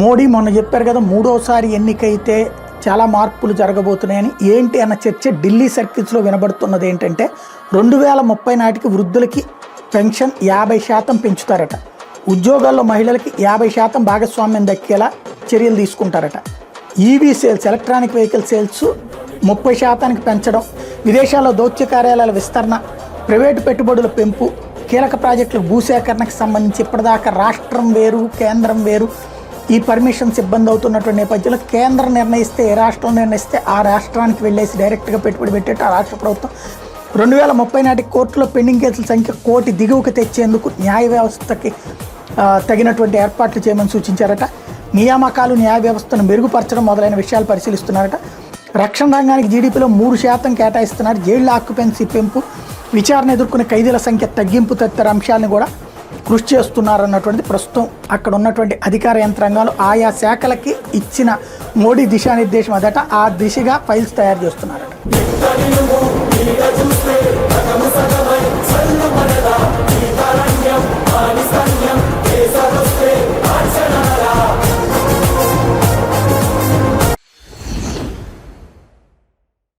మోడీ మొన్న చెప్పారు కదా మూడోసారి ఎన్నికైతే చాలా మార్పులు జరగబోతున్నాయని ఏంటి అన్న చర్చ ఢిల్లీ సర్కిల్స్లో వినబడుతున్నది ఏంటంటే రెండు వేల ముప్పై నాటికి వృద్ధులకి పెన్షన్ యాభై శాతం పెంచుతారట. ఉద్యోగాల్లో మహిళలకి యాభై శాతం భాగస్వామ్యం దక్కేలా చర్యలు తీసుకుంటారట. EV sales electronic vehicle sales ముప్పై శాతానికి పెంచడం విదేశాల్లో దౌత్య కార్యాలయాల విస్తరణ ప్రైవేటు పెట్టుబడుల పెంపు కీలక ప్రాజెక్టుల భూసేకరణకు సంబంధించి ఇప్పటిదాకా రాష్ట్రం వేరు కేంద్రం వేరు ఈ పర్మిషన్స్ ఇబ్బంది అవుతున్నటువంటి నేపథ్యంలో కేంద్రం నిర్ణయిస్తే ఏ రాష్ట్రం నిర్ణయిస్తే ఆ రాష్ట్రానికి వెళ్ళేసి డైరెక్ట్గా పెట్టుబడి పెట్టేట్టు ఆ రాష్ట్ర ప్రభుత్వం. రెండు వేల ముప్పై నాటికి కోర్టులో పెండింగ్ కేసుల సంఖ్య కోటి దిగువకు తెచ్చేందుకు న్యాయ వ్యవస్థకి తగినటువంటి ఏర్పాట్లు చేయమని సూచించారట. నియామకాలు న్యాయ వ్యవస్థను మెరుగుపరచడం మొదలైన విషయాలు పరిశీలిస్తున్నారట. రక్షణ రంగానికి జీడీపీలో మూడు శాతం కేటాయిస్తున్నారు. జైళ్ళ ఆక్యుపెన్సీ పెంపు విచారణ ఎదుర్కొనే ఖైదీల సంఖ్య తగ్గింపు తదితర అంశాలను కూడా కృషి చేస్తున్నారన్నటువంటి ప్రస్తుతం అక్కడ ఉన్నటువంటి అధికార యంత్రాంగాలు ఆయా శాఖలకి ఇచ్చిన మోడీ దిశానిర్దేశం అదట ఆ దిశగా ఫైల్స్ తయారు చేస్తున్నారట.